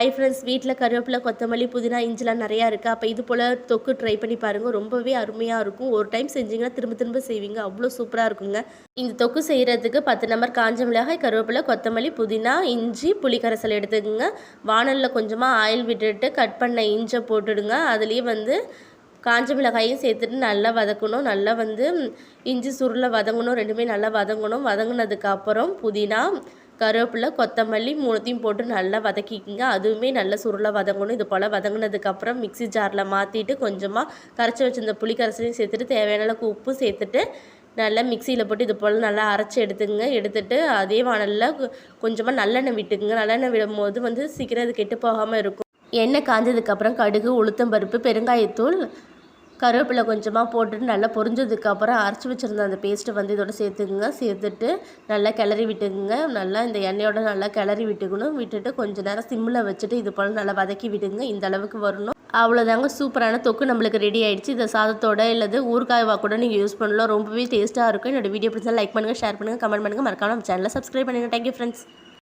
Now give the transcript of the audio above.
Hi friends வீட்டில் கருவேப்பிலை கொத்தமல்லி புதினா இஞ்சிலாம் நிறையா இருக்குது அப்போ இது போல் தொக்கு ட்ரை பண்ணி பாருங்கள் ரொம்பவே அருமையாக இருக்கும். ஒரு டைம் செஞ்சிங்கன்னா திரும்ப திரும்ப செய்வீங்க. அவ்வளோ சூப்பராக இருக்குங்க. இந்த தொக்கு செய்கிறதுக்கு பத்து நம்பர் காஞ்ச மிளகாய் கருவேப்பிலை கொத்தமல்லி புதினா இஞ்சி புளிக்கரைசல் எடுத்துக்கோங்க. வானலில் கொஞ்சமாக ஆயில் விட்டுட்டு கட் பண்ண இஞ்சை போட்டுடுங்க. அதுலேயே வந்து காஞ்ச மிளகாயும் சேர்த்துட்டு நல்லா வதக்கணும். நல்லா வந்து இஞ்சி சுருளை வதங்கணும். ரெண்டுமே நல்லா வதங்கணும். வதங்கினதுக்கப்புறம் புதினா கருவேப்பிலை கொத்தமல்லி மூணுத்தையும் போட்டு நல்லா வதக்கிக்கிங்க. அதுவுமே நல்லா சுருளாக வதங்கணும். இது போல் வதங்கினதுக்கப்புறம் மிக்சி ஜாரில் மாற்றிட்டு கொஞ்சமாக கரைச்சி வச்சிருந்த புளி கரைசலையும் சேர்த்துட்டு தேவையான அளவுக்கு உப்பும் சேர்த்துட்டு நல்லா மிக்சியில் போட்டு இது போல் நல்லா அரைச்சி எடுத்துங்க எடுத்துட்டு அதே வானலில் கொஞ்சமாக நல்லெண்ணெய் விட்டுக்குங்க. நல்லெண்ணெய் விடும் போது வந்து சீக்கிரம் அது கெட்டு போகாமல் இருக்கும். எண்ணெய் காஞ்சதுக்கப்புறம் கடுகு உளுத்தம்பருப்பு பெருங்காயத்தூள் கருவேப்பிலை கொஞ்சமாக போட்டுட்டு நல்லா பொரிஞ்சதுக்கப்புறம் அரைச்சி வச்சுருந்த அந்த பேஸ்ட்டை வந்து இதோட சேர்த்துக்குங்க. சேர்த்துட்டு நல்லா கிளறி விட்டுக்குங்க. நல்லா இந்த எண்ணெயோட நல்லா கிளறி விட்டுக்கணும். விட்டுட்டு கொஞ்ச நேரம் சிம்மில் வச்சுட்டு இது போல் நல்லா வதக்கி விட்டுங்க இந்த அளவுக்கு வரணும். அவ்வளோதாங்க சூப்பரான தொக்கு நம்மளுக்கு ரெடி ஆகிடுச்சு இதை சாதத்தோட இல்லது ஊறுகாய்வா கூட நீங்கள் யூஸ் பண்ணலாம். ரொம்பவே டேஸ்ட்டாக இருக்கும். என்னோட வீடியோ பிடிச்சா லைக் பண்ணுங்கள் ஷேர் பண்ணுங்கள் கமெண்ட் பண்ணுங்கள் மறக்காமல் நம்ம சேனலை சப்ஸ்கிரைப் பண்ணுங்கள் தேங்க்யூ ஃப்ரெண்ட்ஸ்